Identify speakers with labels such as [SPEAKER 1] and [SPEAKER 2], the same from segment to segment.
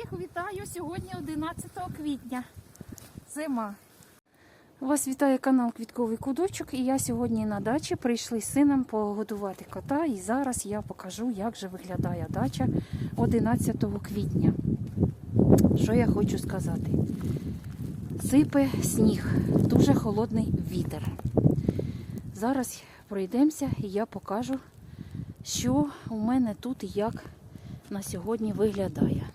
[SPEAKER 1] Всіх вітаю сьогодні 11 квітня. Зима. Вас вітає канал Квітковий Кудочок. І я сьогодні на дачі прийшли з сином погодувати кота. І зараз я покажу, як же виглядає дача 11 квітня. Що я хочу сказати? Сипе сніг, дуже холодний вітер. Зараз пройдемося і я покажу, що у мене тут і як на сьогодні виглядає.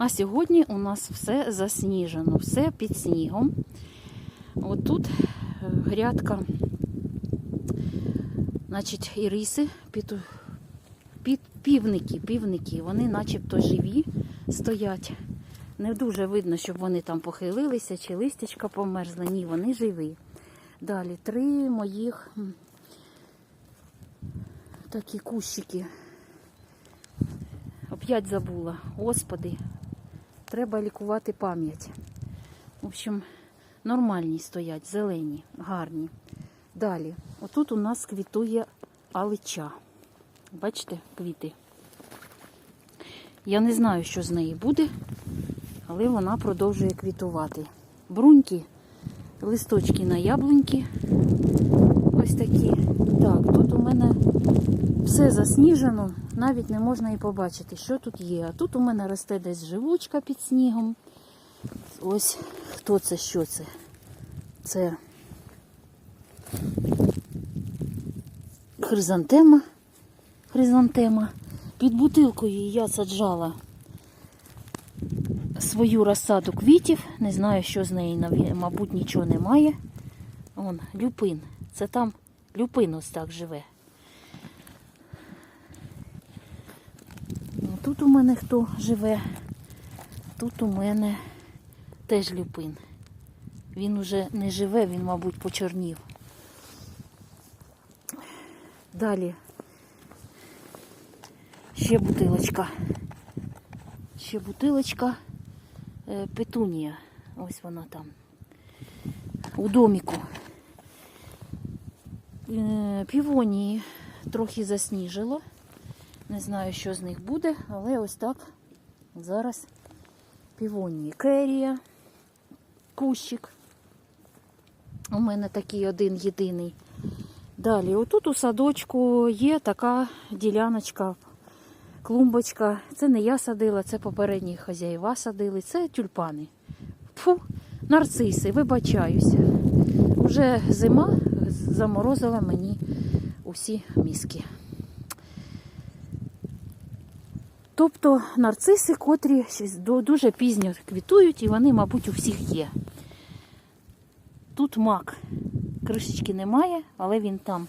[SPEAKER 1] А сьогодні у нас все засніжено, все під снігом. От тут е, грядка, значить, іриси, під, під півники, півники, вони начебто живі стоять. Не дуже видно, щоб вони там похилилися чи листячка померзли. Ні, вони живі. Далі три моїх такі кущики. Оп'ять забула. Господи, треба лікувати пам'ять. В общем, нормальні стоять, зелені, гарні. Далі, отут у нас квітує алича. Бачите, квіти. Я не знаю, що з неї буде, але вона продовжує квітувати. Бруньки, листочки на яблуньки. Ось такі. Так, тут у мене все засніжено, навіть не можна і побачити, що тут є. А тут у мене росте десь живучка під снігом. Ось хто це, що це? Це хризантема. Хризантема. Під бутилкою я саджала свою розсаду квітів. Не знаю, що з неї, мабуть, нічого немає. Вон, люпин. Це там люпин ось так живе. Ну, Тут у мене хто живе, тут у мене теж люпин. Він уже не живе, він, мабуть, почорнів. Далі ще бутилочка. Ще бутилочка е, петунія. Ось вона там. У доміку. Е, Півонії трохи засніжило. Не знаю, що з них буде, але ось так зараз півонії. Керія, кущик. У мене такий один єдиний. Далі, отут у садочку є така діляночка, клумбочка. Це не я садила, це попередні хазяїва садили. Це тюльпани. Фу, нарциси, вибачаюся. Уже зима заморозила мені усі мізки. Тобто нарциси, котрі дуже пізньо квітують, і вони, мабуть, у всіх є. Тут мак. Кришечки немає, але він там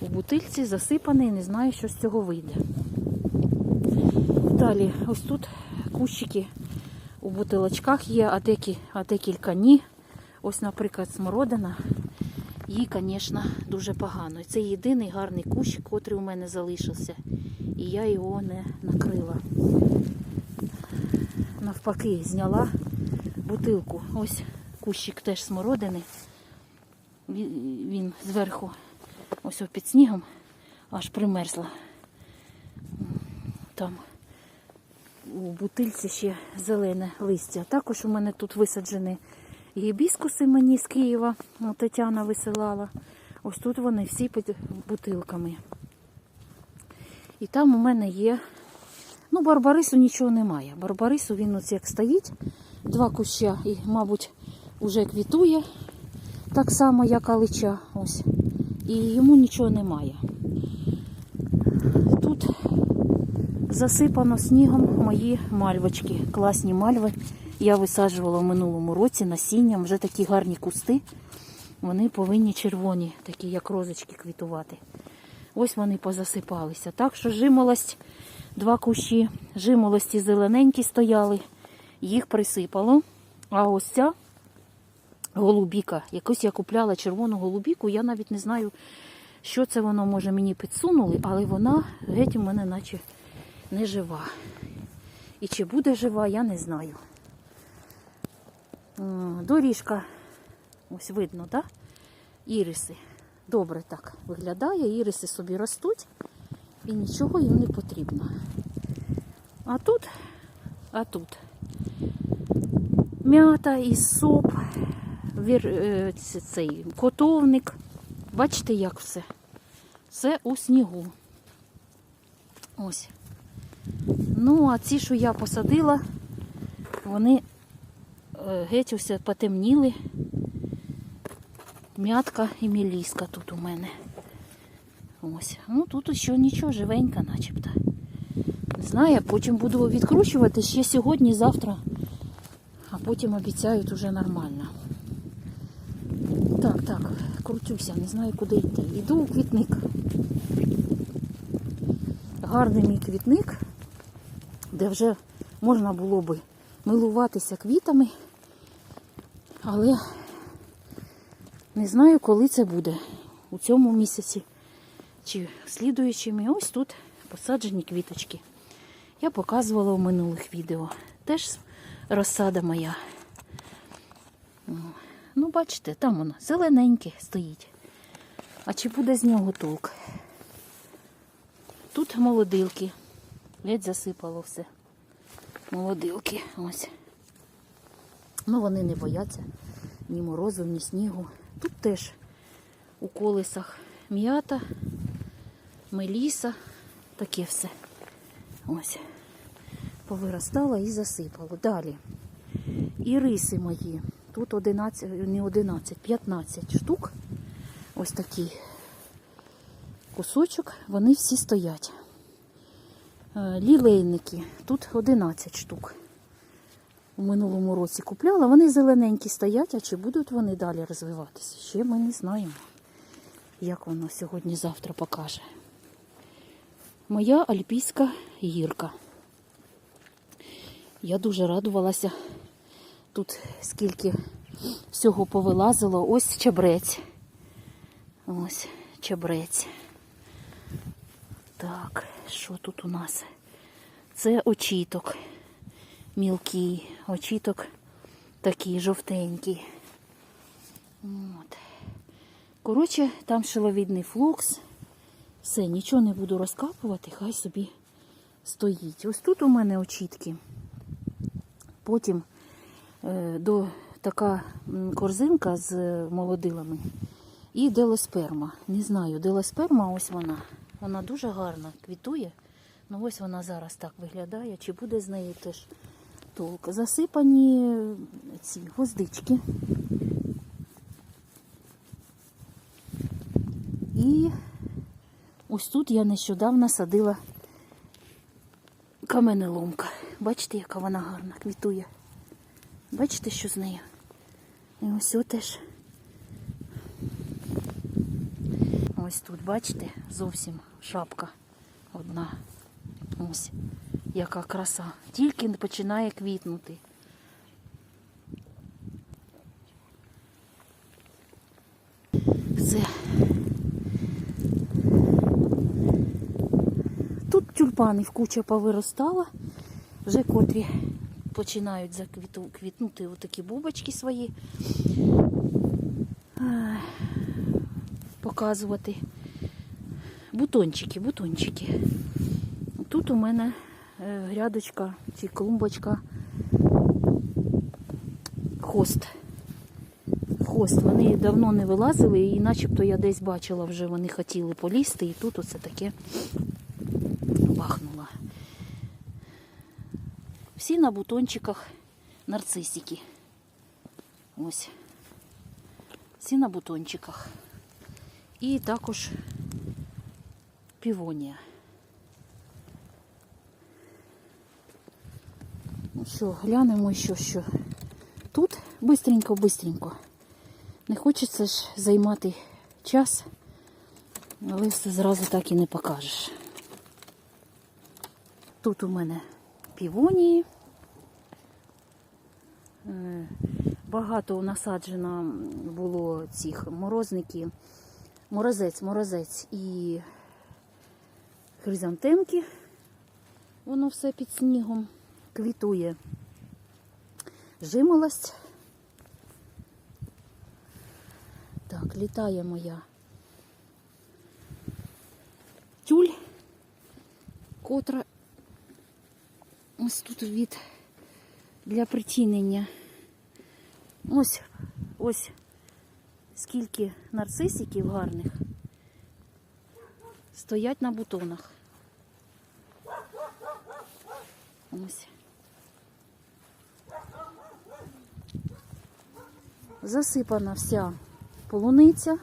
[SPEAKER 1] у бутильці засипаний, не знаю, що з цього вийде. Далі, ось тут кущики у бутилочках є, а декілька ні. Ось, наприклад, смородина. Їй, звісно, дуже погано. Це єдиний гарний кущик, котрий у мене залишився. І я його не накрила. Навпаки, зняла бутилку. Ось кущик теж смородини. Він, зверху, ось під снігом, аж примерзла. Там у бутильці ще зелене листя. Також у мене тут висаджені гібіскуси мені з Києва. ну, Тетяна висилала. Ось тут вони всі під бутилками. І там у мене є. Ну, барбарису нічого немає. Барбарису він ось як стоїть, два куща і, мабуть, уже квітує так само, як алича. Ось. І йому нічого немає. Тут засипано снігом мої мальвочки. Класні мальви. Я висаджувала в минулому році насінням, вже такі гарні кусти. Вони повинні червоні, такі як розочки квітувати. Ось вони позасипалися. Так що жимолость, два кущі, жимолості зелененькі стояли, їх присипало. А ось ця голубіка, якусь я купляла червону голубіку, я навіть не знаю, що це воно може мені підсунули, але вона геть у мене наче не жива. І чи буде жива, я не знаю. М, Доріжка, ось видно. Да? Іриси. Добре так виглядає, іриси собі ростуть. І нічого їм не потрібно. А тут, а тут м'ята і соп, вір, е, цей котовник. Бачите, як все? Все у снігу. Ось. Ну, а ці, що я посадила, вони е, геть усе потемніли. М'ятка і міліска тут у мене. Ось. Ну тут ще нічого, живенька начебто. Не знаю, потім буду відкручувати ще сьогодні, завтра, а потім обіцяють уже нормально. Так, так, крутюся, не знаю куди йти. Йду у квітник. Гарний мій квітник, де вже можна було би милуватися квітами, але не знаю, коли це буде. У цьому місяці чи слідуючими. Ось тут посаджені квіточки. Я показувала в минулих відео. Теж розсада моя. Ну, бачите, там воно зелененьке стоїть. А чи буде з нього толк? Тут молодилки. Ледь засипало все. Молодилки. Ось. Ну, вони не бояться ні морозу, ні снігу. Тут теж у колесах м'ята, меліса, таке все. Ось. Повиростало і засипало. Далі. І риси мої. Тут 11, не 11, 15 штук. Ось такий кусочок, вони всі стоять. Е, Лілейники, тут 11 штук. У минулому році купляла, вони зелененькі стоять, а чи будуть вони далі розвиватися? Ще ми не знаємо, як воно сьогодні-завтра покаже. Моя альпійська гірка. Я дуже радувалася. Тут скільки всього повилазило. Ось чебрець. Ось чебрець. Так, що тут у нас? Це очіток. Мілкий очіток такий жовтенький. От. Коротше, там шиловідний флокс. Все, нічого не буду розкапувати, хай собі стоїть. Ось тут у мене очітки. Потім е, до така корзинка з молодилами. І делосперма. Не знаю, делосперма, ось вона. Вона дуже гарна, квітує. Ну ось вона зараз так виглядає. Чи буде з неї теж толк? Засипані ці гвоздички. І ось тут я нещодавно садила каменеломка. Бачите, яка вона гарна квітує. Бачите, що з нею? І ось теж. Ось тут, бачите, зовсім шапка одна. Ось, яка краса. Тільки починає квітнути. Все. Тут тюльпанів куча повиростала. Вже котрі починають заквіту, квітнути отакі бубочки свої. Показувати. Бутончики, бутончики. Тут у мене грядочка чи клумбочка хост. Хост. Вони давно не вилазили, і начебто я десь бачила, вже вони хотіли полізти, і тут оце таке бахнуло. Всі на бутончиках нарцисики. Ось. Всі на бутончиках. І також півонія. Що, глянемо що, що. Тут бистренько-бистренько. Не хочеться ж займати час, але все зразу так і не покажеш. Тут у мене півонії. Е, Багато насаджено було цих морозників. Морозець, морозець і хризантемки. Воно все під снігом квітує. Жимолость. Так, літає моя тюль. котра ось тут від для притінення. Ось, ось скільки нарцисиків гарних стоять на бутонах. Ось. Засипана вся полуниця.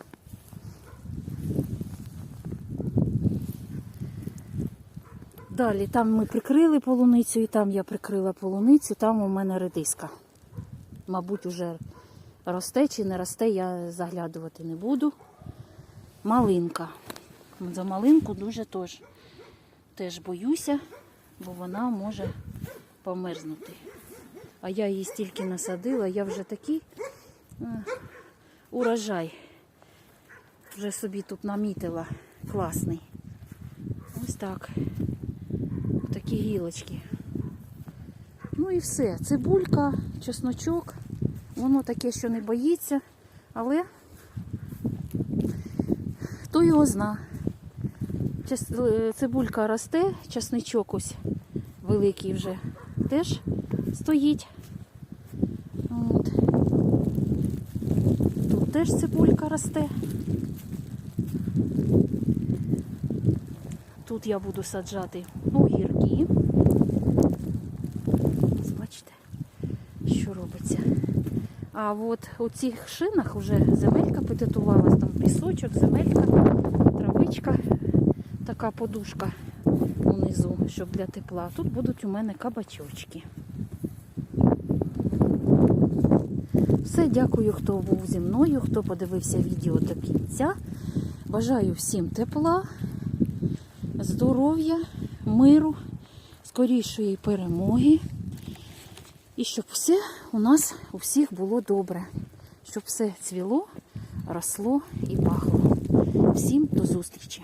[SPEAKER 1] Далі там ми прикрили полуницю, і там я прикрила полуницю, там у мене редиска. Мабуть, уже росте чи не росте, я заглядувати не буду. Малинка. За малинку дуже теж, теж боюся, бо вона може померзнути. А я її стільки насадила, я вже такий е, урожай. Вже собі тут намітила класний. Ось так. Такі гілочки. Ну і все. Цибулька, чесночок. Воно таке, що не боїться, але хто його зна. Е, Цибулька росте, чесничок ось великий вже теж стоїть. От. Тут теж цибулька росте. Тут я буду саджати огірки. Ось Бачите, що робиться. А от у цих шинах вже земелька підготувалась, там пісочок, земелька, травичка, така подушка унизу, щоб для тепла. Тут будуть у мене кабачочки. Все, дякую, хто був зі мною, хто подивився відео до кінця. Бажаю всім тепла, здоров'я, миру, скорішої перемоги. І щоб все у нас у всіх було добре, щоб все цвіло, росло і пахло. Всім до зустрічі!